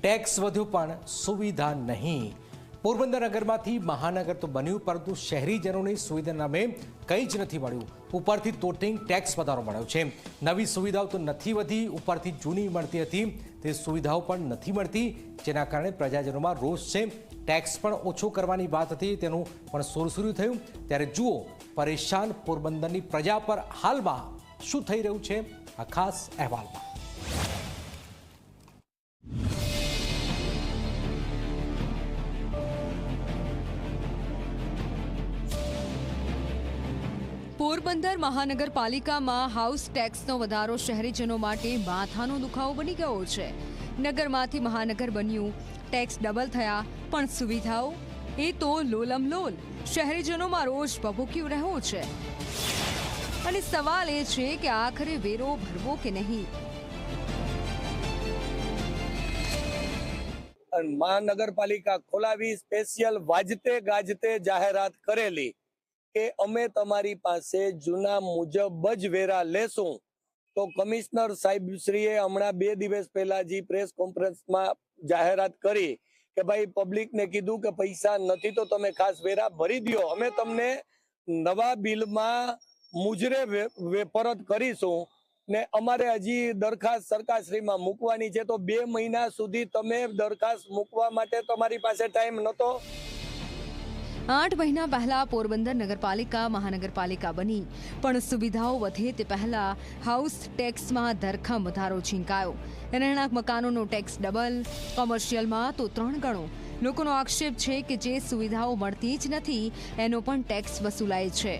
Tax વધ્યો પણ સુવિધા નહીં. પોરબંદર નગરમાંથી મહાનગર તો બન્યું, પરંતુ શહેરીજનોની સુવિધા નામે કંઈ જ નથી મળ્યું. ઉપરથી તોટિંગ ટેક્સ વધારો મળ્યો છે. નવી સુવિધાઓ તો નથી વધી, ઉપરથી જૂની મળતી હતી. તે સુવિધાઓ પણ નથી મળતી, જેના કારણે પ્રજાજનોમાં રોષ છે. ટેક્સ પણ ઓછો કરવાની વાત હતી, તેનું પણ સુરસુર્યું થયું. ત્યારે જુઓ, પરેશાન પોરબંદરની પ્રજા પર હાલમાં શું થઈ રહ્યું છે? આ ખાસ અહેવાલમાં. પોરબંદર મહાનગરપાલિકામાં હાઉસ ટેક્સનો વધારો શહેરીજનો માટે માથાનો દુખાવો બની ગયો છે. નગરમાંથી મહાનગર બન્યું, ટેક્સ ડબલ થયા, પણ સુવિધાઓ? એ તો લોલમલોલ શહેરીજનોમાં રોજ ભભૂક્યું રહ્યો છે. અને સવાલ એ છે કે આખરે વેરો ભરવો કે નહીં? મહાનગરપાલિકા ખોલાવી સ્પેશિયલ વાજતે ગાજતે જાહેરાત કરેલી. કે અમે તમારી પાસે જૂના મુજબ જ વેરા લેશું. તો કમિશનર સાહેબશ્રીએ હમણાં બે દિવસ પહેલા જે પ્રેસ કોન્ફરન્સમાં જાહેરાત કરી કે ભાઈ પબ્લિકને કીધું કે પૈસા નથી તો તમે ખાસ વેરા ભરી દ્યો. અમે તમને નવા બિલમાં મુજરે પરત કરીશું ને અમારે હજી દરખાસ્ત સરકારશ્રીમાં મૂકવાની છે. તો બે મહિના સુધી તમે દરખાસ્ત મૂકવા માટે તમારી પાસે ટાઈમ નહોતો. આઠ મહિના પહેલા પોરબંદર નગરપાલિકા મહાનગરપાલિકા બની. પણ સુવિધાઓ વધે તે પહેલા હાઉસ ટેક્સમાં ધરખમ વધારો છીંકાયો રહેણાંક મકાનોનો ટેક્સ ડબલ કોમર્શિયલમાં તો ત્રણ ગણો. લોકોનો આક્ષેપ છે કે જે સુવિધાઓ મળતી જ નથી, એનો પણ ટેક્સ વસૂલાય છે.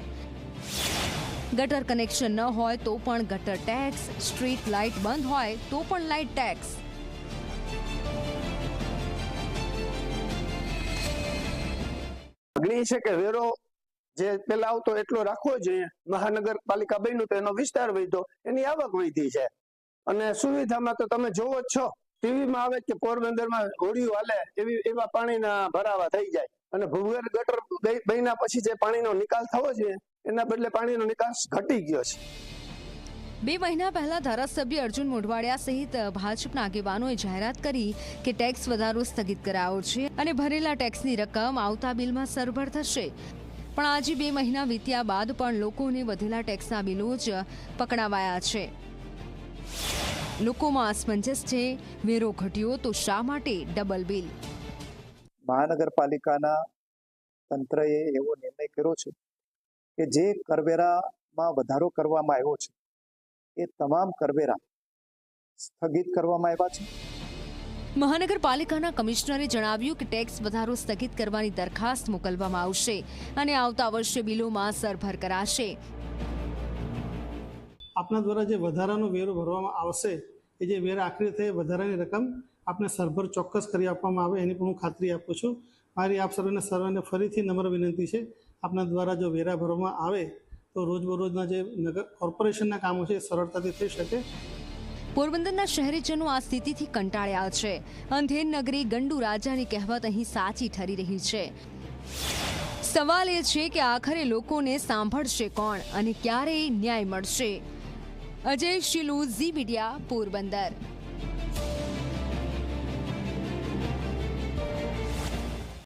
ગટર કનેક્શન ન હોય તો પણ ગટર ટેક્સ સ્ટ્રીટ લાઇટ બંધ હોય તો પણ લાઇટ ટેક્સ માગણી છે કે વેરો જે પેલા આવતો એટલો રાખવો જોઈએ. મહાનગરપાલિકા બન્યું તો એનો વિસ્તાર વધ્યો, એની આવક વધી છે. અને સુવિધામાં તો તમે જોવો છો, ટીવીમાં આવે કે પોરબંદરમાં હોડીઓ હાલે, એવી, એવા પાણીના ભરાવા થઈ જાય. અને ભૂગર્ભ ગટર બન્યા પછી જે પાણીનો નિકાલ થવો જોઈએ, એના બદલે પાણીનો નિકાલ ઘટી ગયો છે. બે મહિના પહેલા ધારાસભ્ય અર્જુન મોઢવાડિયા સહિત ભાજપના આગેવાનોએ જાહેરાત કરી કે ટેક્સ વધારો સ્થગિત કરાયો છે અને ભરેલા ટેક્સની રકમ આવતા બિલમાં સરભર થશે. પણ આજે બે મહિના વીત્યા બાદ પણ લોકોને વધેલા ટેક્સના બિલો જ પકડાવાયા છે. લોકોમાં અસમંજસ છે, વેરો ઘટ્યો, તો શા માટે ડબલ બિલ? મહાનગરપાલિકાના તંત્રએ એવો નિર્ણય કર્યો છે કે જે કરવેરામાં વધારો કરવામાં આવ્યો છે એ તમામ કરવેરા સ્થગિત કરવામાં આવ્યા છે. મહાનગરપાલિકાના કમિશનરે જણાવ્યું કે ટેક્સ વધારો સ્થગિત કરવાની દરખાસ્ત મોકલવામાં આવશે અને આવતા વર્ષે બિલોમાં સરભર કરાશે. આપના દ્વારા જે વધારાનો વેરો ભરવામાં આવશે એ જે વેરા આખરી થઈ વધારાની રકમ આપને સરભર ચોક્કસ કરી આપવામાં આવે એની પણ હું ખાતરી આપું છું. મારી આપ સર્વેને સર્વેને ફરીથી નમ્ર વિનંતી છે. આપના દ્વારા જો વેરા ભરવામાં આવે તો રોજબરોજના જે નગર કોર્પોરેશનના કામો છે એ સરળતાથી થઈ શકે. પોરબંદરના શહેરીજનો આ સ્થિતિથી કંટાળ્યા છે. અંધેર નગરી ગંડુ રાજાની કહેવત અહીં સાચી ઠરી રહી છે. સવાલ એ છે કે આખરે લોકોને સાંભળશે કોણ અને ક્યારે ન્યાય મળશે? અજય શિલુ, ઝી મીડિયા, પોરબંદર.